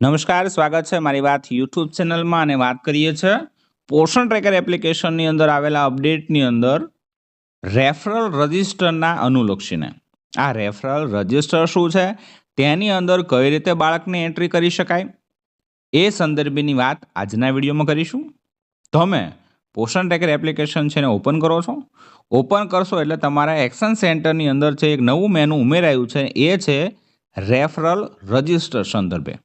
નમસ્કાર, સ્વાગત છે મારી વાત યુટ્યુબ ચેનલમાં અને વાત કરીએ છીએ પોષણ ટ્રેકર એપ્લિકેશનની અંદર આવેલા અપડેટની અંદર રેફરલ રજિસ્ટરના અનુલક્ષીને. આ રેફરલ રજિસ્ટર શું છે? તેની અંદર કઈ રીતે બાળકને એન્ટ્રી કરી શકાય? એ સંદર્ભેની વાત આજના વિડીયોમાં કરીશું. તમે પોષણ ટ્રેકર એપ્લિકેશન છે ને ઓપન કરો છો. ઓપન કરશો એટલે તમારા એક્શન સેન્ટરની અંદર છે એક નવું મેનુ ઉમેરાયું છે, એ છે રેફરલ રજિસ્ટર સંદર્ભે.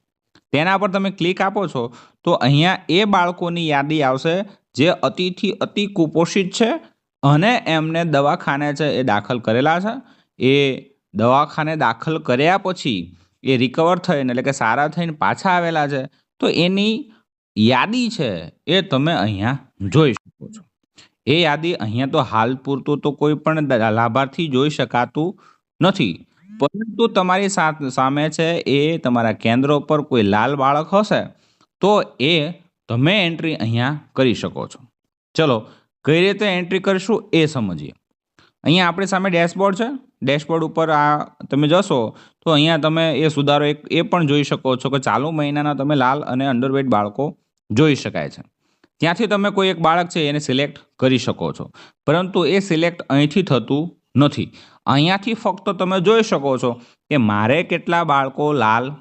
તેના પર તમે ક્લિક આપો છો, તો અહીંયા એ બાળકોની યાદી આવશે જે અતિથી અતિ કુપોષિત છે અને એમને દવાખાને છે એ દાખલ કરેલા છે. એ દવાખાને દાખલ કર્યા પછી એ રિકવર થઈને એટલે કે સારા થઈને પાછા આવેલા છે, તો એની યાદી છે એ તમે અહીંયા જોઈ શકો છો. એ યાદી અહીંયા તો હાલ પૂરતું તો કોઈ પણ લાભાર્થી જોઈ શકાતું નથી. પરંતુ તમારી સામે છે એ તમારા કેન્દ્ર ઉપર કોઈ લાલ બાળક હશે, તો એ તમે એન્ટ્રી અહીંયા કરી શકો છો. ચલો, કઈ રીતે એન્ટ્રી કરીશું એ સમજીએ. અહીંયા આપણી સામે ડેશબોર્ડ છે. ડેશબોર્ડ ઉપર આ તમે જશો, તો અહીંયા તમે એ સુધારો એક, એ પણ જોઈ શકો છો કે ચાલુ મહિનાના તમે લાલ અને અંડરવેટ બાળકો જોઈ શકાય છે. ત્યાંથી તમે કોઈ એક બાળક છે એને સિલેક્ટ કરી શકો છો. પરંતુ એ સિલેક્ટ અહીંથી થતું નથી. અહીંયાથી ફક્ત તમે જોઈ શકો છો કે મારે કેટલા બાળકો લાલ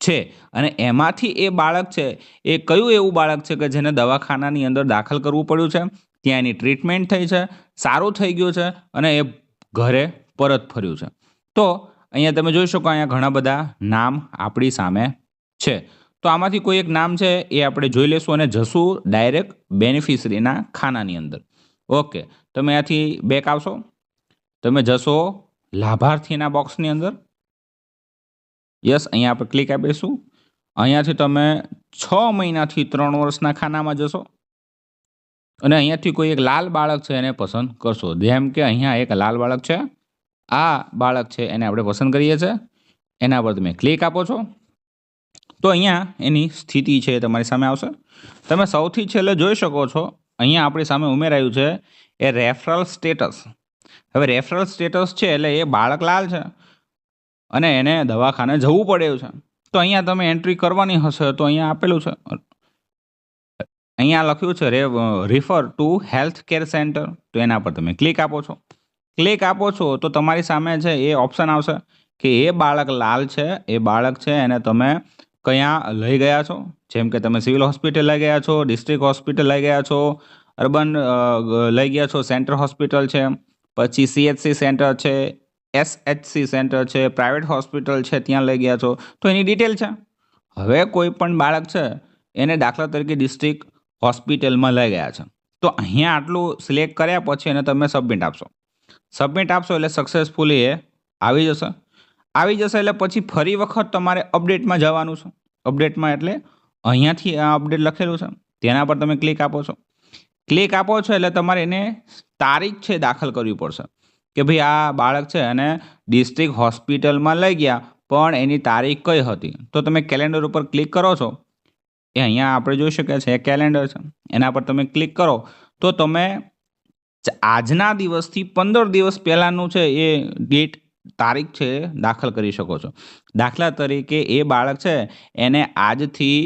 છે અને એમાંથી એ બાળક છે, એ કયું એવું બાળક છે કે જેને દવાખાનાની અંદર દાખલ કરવું પડ્યું છે? ત્યાં એની ટ્રીટમેન્ટ થઈ છે, સારું થઈ ગયું છે અને એ ઘરે પરત ફર્યું છે. તો અહીંયા તમે જોઈ શકો અહીંયા ઘણા બધા નામ આપણી સામે છે. તો આમાંથી કોઈ એક નામ છે એ આપણે જોઈ લેશું અને જશું ડાયરેક્ટ બેનિફિશરીના ખાનાની અંદર. ઓકે તમે અહીંયાથી બેક આવશો. તમે જશો લાભાર્થીના બોક્સની અંદર? યસ, અહીંયા આપણે ક્લિક આપીશું. અહીંયાથી તમે છ મહિનાથી ત્રણ વર્ષના ખાનામાં જશો. અને અહીંયાથી કોઈ એક લાલ બાળક છે એને પસંદ કરશો. જેમ કે અહીંયા એક લાલ બાળક છે. આ બાળક છે એને આપણે પસંદ કરીએ છીએ. એના પર તમે ક્લિક આપો છો. તો અહીંયા એની સ્થિતિ છે તમારી સામે આવશે. તમે સૌથી છેલ્લે જોઈ શકો છો, અહીંયા આપણી સામે ઉમેરાયું છે એ રેફરલ સ્ટેટસ હવે રેફરલ સ્ટેટસ છે એટલે એ બાળક લાલ છે. અને એને દવાખાને જવું પડ્યું છે. તો અહીંયા તમે એન્ટ્રી કરવાની હશે તો અહીંયા આપેલું છે. અહીંયા લખ્યું છે રે refer to health care centre તો એના પર તમે ક્લિક આપો છો. ક્લિક આપો છો તો તમારી સામે છે એ ઓપ્શન આવશે કે એ બાળક લાલ છે, એ બાળક છે, એને તમે કયા લઈ ગયા છો? જેમ કે તમે સિવિલ હોસ્પિટલ લઈ ગયા છો ડિસ્ટ્રિક્ટ હોસ્પિટલ લઈ ગયા છો અર્બન લઈ ગયા છો સેન્ટર હોસ્પિટલ છે પછી સીએચસી સેન્ટર છે એસએચસી સેન્ટર છે પ્રાઇવેટ હોસ્પિટલ છે, ત્યાં લઈ ગયા છો. તો એની ડિટેલ છે. હવે કોઈ પણ બાળક છે, એને દાખલા તરીકે ડિસ્ટ્રિક્ટ હોસ્પિટલમાં લઈ ગયા છે. તો અહીંયા આટલું સિલેક્ટ કર્યા પછી એને તમે સબમિટ આપશો. સબમિટ આપશો એટલે સક્સેસફુલી એ આવી જશે. આવી જશે એટલે પછી ફરી વખત તમારે અપડેટમાં જવાનું છે. અપડેટમાં એટલે અહીંયાથી આ અપડેટ લખેલું છે. તેના પર તમે ક્લિક આપો છો. ક્લિક આપો છો એટલે તમારે એને તારીખ છે દાખલ કરવી પડશે. કે ભાઈ આ બાળક છે અને ડિસ્ટ્રિક્ટ હોસ્પિટલમાં લઈ ગયા, પણ એની તારીખ કઈ હતી? તો તમે કેલેન્ડર ઉપર ક્લિક કરો છો. એ અહીંયા આપણે જોઈ શકીએ છીએ કેલેન્ડર છે. એના પર તમે ક્લિક કરો. તો તમે આજના દિવસથી પંદર દિવસ પહેલાંનું છે એ ડેટ તારીખ છે દાખલ કરી શકો છો. દાખલા તરીકે એ બાળક છે એને આજથી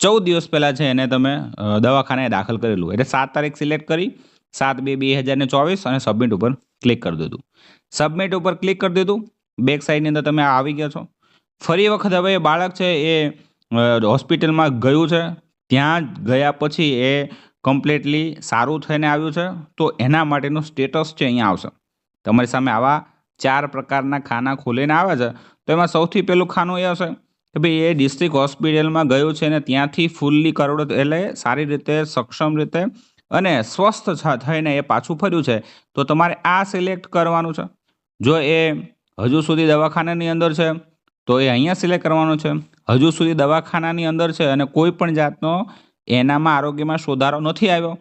ચૌદ દિવસ પહેલાં છે એને તમે દવાખાને દાખલ કરેલું. એટલે સાત તારીખ સિલેક્ટ કરી, સાત બે બે હજાર ને ચોવીસ અને સબમિટ ઉપર ક્લિક કરી દીધું. સબમિટ ઉપર ક્લિક કરી દીધું, બેક સાઈડની અંદર તમે આવી ગયા છો. ફરી વખત હવે એ બાળક છે એ હોસ્પિટલમાં ગયું છે. ત્યાં ગયા પછી એ કમ્પ્લીટલી સારું થઈને આવ્યું છે. તો એના માટેનું સ્ટેટસ છે અહીંયા આવશે. તમારી સામે આવા ચાર પ્રકારના ખાના ખોલીને આવે છે. તો એમાં સૌથી પહેલું ખાનું એ હશે. કે ભાઈ એ ડિસ્ટ્રિક્ટ હોસ્પિટલમાં ગયું છે અને ત્યાંથી ફૂલ્લી કરોડ એટલે સારી રીતે, સક્ષમ રીતે અને સ્વસ્થ થઈને એ પાછું ફર્યું છે. તો તમારે આ સિલેક્ટ કરવાનું છે. જો એ હજુ સુધી દવાખાનાની અંદર છે, તો એ અહીંયા સિલેક્ટ કરવાનું છે. હજુ સુધી દવાખાનાની અંદર છે અને કોઈ પણ જાતનો એનામાં આરોગ્યમાં સુધારો નથી આવ્યો.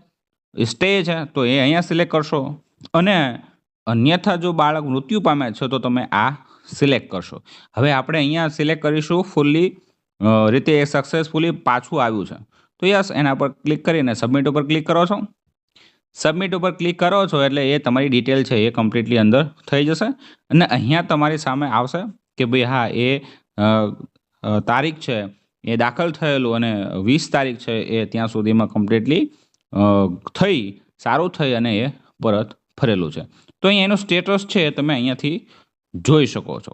સ્ટે છે, તો એ અહીંયા સિલેક્ટ કરશો. અને અન્યથા જો બાળક મૃત્યુ પામે છે, તો તમે આ સિલેક્ટ કરશો. હવે આપણે અહીંયા સિલેક્ટ કરીશું ફૂલ્લી રીતે એ સક્સેસફુલી પાછું આવ્યું છે. તો યસ, એના પર ક્લિક કરીને સબમિટ ઉપર ક્લિક કરો છો. સબમિટ ઉપર ક્લિક કરો છો એટલે એ તમારી ડિટેલ છે, એ કમ્પ્લીટલી અંદર થઈ જશે. અને અહીંયા તમારી સામે આવશે કે ભાઈ હા, એ તારીખ છે, એ દાખલ થયેલું અને વીસ તારીખ છે, એ ત્યાં સુધીમાં કમ્પ્લીટલી થઈ, સારું થઈ અને એ પરત ફરેલું છે. તો અહીંયા એનું સ્ટેટસ છે, તમે અહીંયાથી જોઈ શકો છો.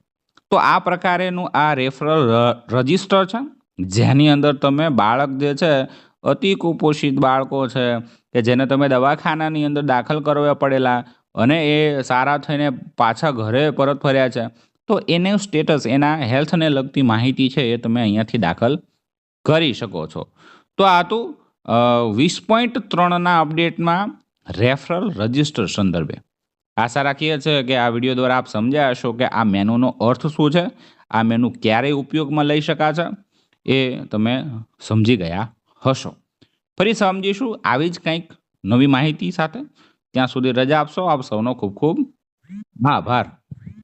તો આ પ્રકારેનું આ રેફરલ રજિસ્ટર છે. જેની અંદર તમે બાળક જે છે, અતિ કુપોષિત બાળકો છે, કે જેને તમે દવાખાનાની અંદર દાખલ કરવા પડેલા અને એ સારા થઈને પાછા ઘરે પરત ફર્યા છે, તો એને સ્ટેટસ એના હેલ્થને લગતી માહિતી છે એ તમે અહીંયાથી દાખલ કરી શકો છો. તો આ તો વીસ પોઈન્ટ ત્રણના અપડેટમાં રેફરલ રજિસ્ટર સંદર્ભે. આશા રાખીએ છીએ કે આ વીડિયો દ્વારા આપ સમજ્યા હશો કે આ મેનુનો અર્થ શું છે, આ મેનુ ક્યારે ઉપયોગમાં લઈ શકાશે એ તમે સમજી ગયા હશો. ફરી સમજીશું આવી જ કંઈક નવી માહિતી સાથે. ત્યાં સુધી રજા આપશો. આપ સૌનો ખૂબ ખૂબ આભાર.